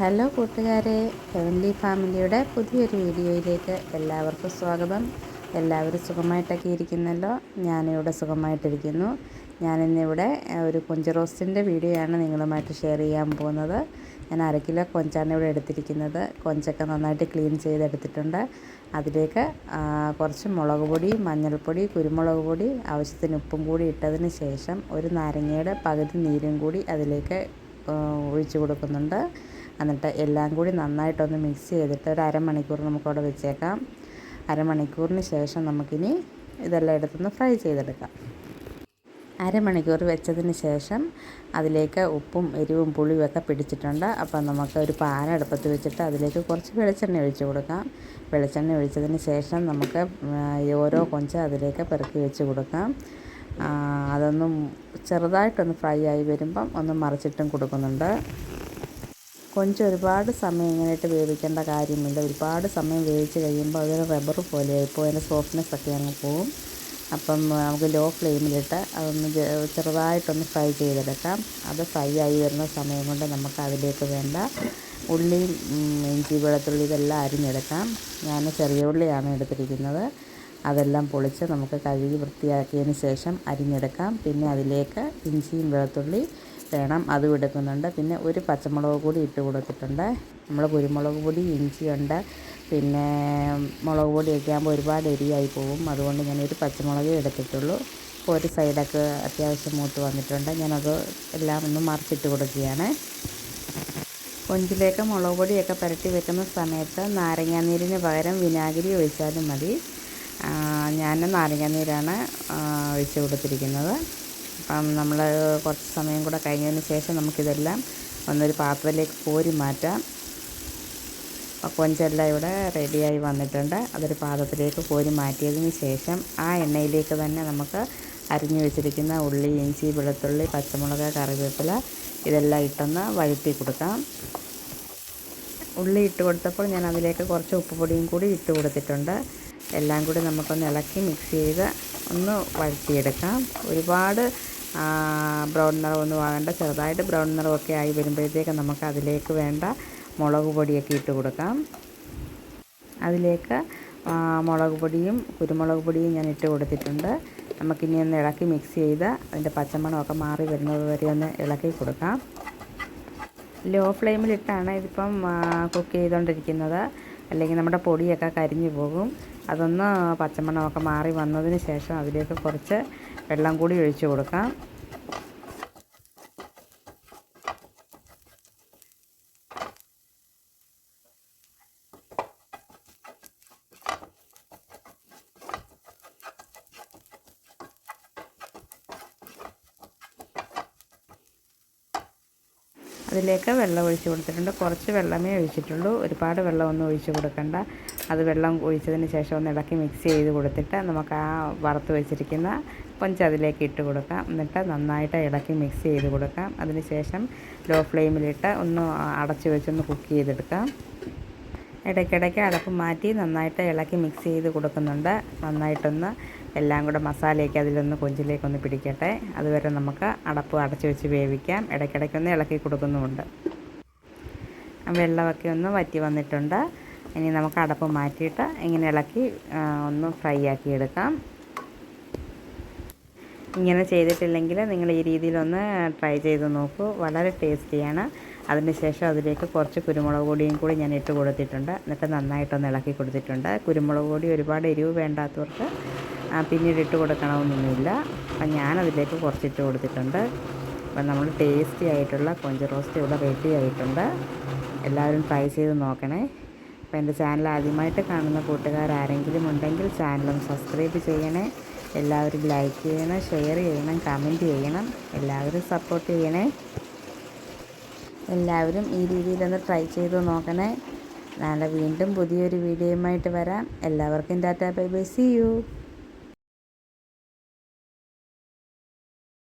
Hello കൂട്ടുകാരെ heavenly ഫാമിലിയുടെ പുതിയൊരു വീഡിയോയിലേക്ക് എല്ലാവർക്കും സ്വാഗതം. എല്ലാവരും സുഖമായിട്ടൊക്കെ ഇരിക്കുന്നല്ലോ? ഞാനിവിടെ സുഖമായിട്ടിരിക്കുന്നു. ഞാനിന്നിവിടെ ഒരു കൊഞ്ച് റോസ്റ്റിന്റെ വീഡിയോയാണ് നിങ്ങളുമായിട്ട് ഷെയർ ചെയ്യാൻ പോകുന്നത്. ഞാൻ അര കിലോ കൊഞ്ചാണ് ഇവിടെ എടുത്തിരിക്കുന്നത്. കൊഞ്ചൊക്കെ നന്നായിട്ട് ക്ലീൻ ചെയ്തെടുത്തിട്ടുണ്ട്. അതിലേക്ക് കുറച്ച് മുളക് പൊടി മഞ്ഞൾപ്പൊടി കുരുമുളക് പൊടി ആവശ്യത്തിന് ഉപ്പും കൂടി ഇട്ടതിന് ശേഷം ഒരു നാരങ്ങയുടെ പകുതി നീരും കൂടി അതിലേക്ക് ഒഴിച്ചു കൊടുക്കുന്നുണ്ട്. എന്നിട്ട് എല്ലാം കൂടി നന്നായിട്ടൊന്ന് മിക്സ് ചെയ്തിട്ട് ഒരു അരമണിക്കൂർ നമുക്കവിടെ വെച്ചേക്കാം. അരമണിക്കൂറിന് ശേഷം നമുക്കിനി ഇതെല്ലാം എടുത്തൊന്ന് ഫ്രൈ ചെയ്തെടുക്കാം. അരമണിക്കൂർ വെച്ചതിന് ശേഷം അതിലേക്ക് ഉപ്പും എരിവും പുളിയും ഒക്കെ പിടിച്ചിട്ടുണ്ട്. അപ്പം നമുക്ക് ഒരു പാൻ അടുപ്പത്ത് വെച്ചിട്ട് അതിലേക്ക് കുറച്ച് വെളിച്ചെണ്ണ ഒഴിച്ചു കൊടുക്കാം. വെളിച്ചെണ്ണ ഒഴിച്ചതിന് ശേഷം നമുക്ക് ഓരോ കൊഞ്ച് അതിലേക്ക് പെറുക്കി വെച്ച് കൊടുക്കാം. അതൊന്നും ചെറുതായിട്ടൊന്ന് ഫ്രൈ ആയി വരുമ്പം ഒന്ന് മറിച്ചിട്ടും കൊടുക്കുന്നുണ്ട്. കൊഞ്ച് ഒരുപാട് സമയം ഇങ്ങനെയിട്ട് വേവിക്കേണ്ട കാര്യമില്ല. ഒരുപാട് സമയം വേവിച്ച് കഴിയുമ്പോൾ അതൊരു റബ്ബർ പോലെ ആയിപ്പോൾ അതിന്റെ സോഫ്റ്റ്നെസ് ഒക്കെ അങ്ങ് പോവും. അപ്പം നമുക്ക് ലോ ഫ്ലെയിമിലിട്ട് അതൊന്ന് ചെറുതായിട്ടൊന്ന് ഫ്രൈ ചെയ്തെടുക്കാം. അത് ഫ്രൈ ആയി വരുന്ന സമയം കൊണ്ട് നമുക്ക് അതിലേക്ക് വേണ്ട ഉള്ളിയും ഇഞ്ചി വെളുത്തുള്ളി ഇതെല്ലാം അരിഞ്ഞെടുക്കാം. ഞാൻ ചെറിയ ഉള്ളിയാണ് എടുത്തിരിക്കുന്നത്. അതെല്ലാം പൊളിച്ച് നമുക്ക് കഴുകി വൃത്തിയാക്കിയതിന് ശേഷം അരിഞ്ഞെടുക്കാം. പിന്നെ അതിലേക്ക് ഇഞ്ചിയും വെളുത്തുള്ളി വേണം അതും എടുക്കുന്നുണ്ട്. പിന്നെ ഒരു പച്ചമുളക് കൂടി ഇട്ട് കൊടുത്തിട്ടുണ്ട്. നമ്മൾ കുരുമുളക് പൊടി ഇഞ്ചിയുണ്ട് പിന്നെ മുളക് പൊടിയൊക്കെ ആകുമ്പോൾ ഒരുപാട് എരിയായി പോകും അതുകൊണ്ട് ഞാൻ ഒരു പച്ചമുളകേ എടുത്തിട്ടുള്ളൂ. ഒരു സൈഡൊക്കെ അത്യാവശ്യം മൂത്ത് വന്നിട്ടുണ്ട്. ഞാനത് എല്ലാം ഒന്ന് മറിച്ചിട്ട് കൊടുക്കുകയാണ്. കൊഞ്ചിലേക്ക് മുളക് പൊടിയൊക്കെ പുരട്ടി വെക്കുന്ന സമയത്ത് നാരങ്ങാനീരിന് പകരം വിനാഗിരി ഒഴിച്ചാലും മതി. ഞാൻ നാരങ്ങാനീരാണ് ഒഴിച്ച് കൊടുത്തിരിക്കുന്നത്. അപ്പം നമ്മൾ കുറച്ച് സമയം കൂടെ കഴിഞ്ഞതിന് ശേഷം നമുക്കിതെല്ലാം ഒന്നൊരു പാത്രത്തിലേക്ക് കോരി മാറ്റാം. കൊഞ്ചെല്ലാം ഇവിടെ റെഡിയായി വന്നിട്ടുണ്ട്. അതൊരു പാത്രത്തിലേക്ക് കോരി മാറ്റിയതിന് ശേഷം ആ എണ്ണയിലേക്ക് തന്നെ നമുക്ക് അരിഞ്ഞു വെച്ചിരിക്കുന്ന ഉള്ളി ഇഞ്ചി വെളുത്തുള്ളി പച്ചമുളക് കറിവേപ്പില ഇതെല്ലാം ഇട്ടൊന്ന് വഴറ്റി കൊടുക്കാം. ഉള്ളി ഇട്ട് കൊടുത്തപ്പോൾ ഞാൻ അതിലേക്ക് കുറച്ച് ഉപ്പുപൊടിയും കൂടി ഇട്ട് കൊടുത്തിട്ടുണ്ട്. എല്ലാം കൂടി നമുക്കൊന്ന് ഇളക്കി മിക്സ് ചെയ്ത് ഒന്ന് വഴറ്റിയെടുക്കാം. ഒരുപാട് ബ്രൗൺ നിറമൊന്നും ആകേണ്ട. ചെറുതായിട്ട് ബ്രൗൺ നിറമൊക്കെ ആയി വരുമ്പോഴത്തേക്ക് നമുക്ക് അതിലേക്ക് വേണ്ട മുളക് പൊടിയൊക്കെ ഇട്ട് കൊടുക്കാം. അതിലേക്ക് മുളക് പൊടിയും കുരുമുളക് പൊടിയും ഞാൻ ഇട്ട് കൊടുത്തിട്ടുണ്ട്. നമുക്കിനി ഒന്ന് ഇളക്കി മിക്സ് ചെയ്ത് അതിന്റെ പച്ചമണമൊക്കെ മാറി വരുന്നത് വരെ ഒന്ന് ഇളക്കി കൊടുക്കാം. ലോ ഫ്ലെയിമിലിട്ടാണ് ഇതിപ്പം കുക്ക് ചെയ്തുകൊണ്ടിരിക്കുന്നത്. അല്ലെങ്കിൽ നമ്മുടെ പൊടിയൊക്കെ കരിഞ്ഞു പോകും. അതൊന്ന് പച്ചമണമൊക്കെ മാറി വന്നതിന് ശേഷം അതിലേക്ക് കുറച്ച് വെള്ളം കൂടി ഒഴിച്ചു കൊടുക്കാം. അതിലേക്ക് വെള്ളം ഒഴിച്ച് കൊടുത്തിട്ടുണ്ട്. കുറച്ച് വെള്ളമേ ഒഴിച്ചിട്ടുള്ളൂ. ഒരുപാട് വെള്ളമൊന്നും ഒഴിച്ച് കൊടുക്കണ്ട. അത് വെള്ളം ഒഴിച്ചതിന് ശേഷം ഒന്ന് ഇളക്കി മിക്സ് ചെയ്ത് കൊടുത്തിട്ട് നമുക്ക് ആ വറുത്ത് വെച്ചിരിക്കുന്ന കൊഞ്ച് അതിലേക്ക് ഇട്ട് കൊടുക്കാം. എന്നിട്ട് നന്നായിട്ട് ഇളക്കി മിക്സ് ചെയ്ത് കൊടുക്കാം. അതിന് ശേഷം ലോ ഫ്ലെയിമിലിട്ട് ഒന്ന് അടച്ച് വെച്ചൊന്ന് കുക്ക് ചെയ്തെടുക്കാം. ഇടയ്ക്കിടയ്ക്ക് അടപ്പ് മാറ്റി നന്നായിട്ട് ഇളക്കി മിക്സ് ചെയ്ത് കൊടുക്കുന്നുണ്ട്. നന്നായിട്ടൊന്ന് എല്ലാം കൂടെ മസാലയൊക്കെ അതിലൊന്ന് കൊഞ്ചിലേക്കൊന്ന് പിടിക്കട്ടെ. അതുവരെ നമുക്ക് അടപ്പ് അടച്ച് വെച്ച് വേവിക്കാം. ഇടയ്ക്കിടയ്ക്കൊന്ന് ഇളക്കി കൊടുക്കുന്നുമുണ്ട്. വെള്ളമൊക്കെ ഒന്ന് വറ്റി വന്നിട്ടുണ്ട്. ഇനി നമുക്ക് അടപ്പ് മാറ്റിയിട്ട് ഇങ്ങനെ ഇളക്കി ഒന്ന് ഫ്രൈ ആക്കി എടുക്കാം. ഇങ്ങനെ ചെയ്തിട്ടില്ലെങ്കിൽ നിങ്ങൾ ഈ രീതിയിലൊന്ന് ട്രൈ ചെയ്ത് നോക്കൂ. വളരെ ടേസ്റ്റിയാണ്. അതിനുശേഷം അതിലേക്ക് കുറച്ച് കുരുമുളക് പൊടിയും കൂടി ഞാൻ ഇട്ട് കൊടുത്തിട്ടുണ്ട്. എന്നിട്ട് നന്നായിട്ടൊന്ന് ഇളക്കി കൊടുത്തിട്ടുണ്ട്. കുരുമുളക് പൊടി ഒരുപാട് എരിവ് വേണ്ടാത്തവർക്ക് പിന്നീട് ഇട്ട് കൊടുക്കണമെന്നൊന്നുമില്ല. അപ്പം ഞാനതിലേക്ക് കുറച്ചിട്ട് കൊടുത്തിട്ടുണ്ട്. അപ്പം നമ്മൾ ടേസ്റ്റി ആയിട്ടുള്ള കൊഞ്ച് റോസ്റ്റ് ഇവിടെ റെഡി ആയിട്ടുണ്ട്. എല്ലാവരും ട്രൈ ചെയ്ത് നോക്കണേ. അപ്പോൾ എന്റെ ചാനൽ ആദ്യമായിട്ട് കാണുന്ന കൂട്ടുകാരാരെങ്കിലും ഉണ്ടെങ്കിൽ ചാനലും സബ്സ്ക്രൈബ് ചെയ്യണേ. എല്ലാവരും ലൈക്ക് ചെയ്യണം ഷെയർ ചെയ്യണം കമന്റ് ചെയ്യണം. എല്ലാവരും സപ്പോർട്ട് ചെയ്യണേ. എല്ലാവരും ഈ രീതിയിലൊന്ന് ട്രൈ ചെയ്ത് നോക്കണേ. നാളെ വീണ്ടും പുതിയൊരു വീഡിയോയുമായിട്ട് വരാം. എല്ലാവർക്കും tata bye bye. See you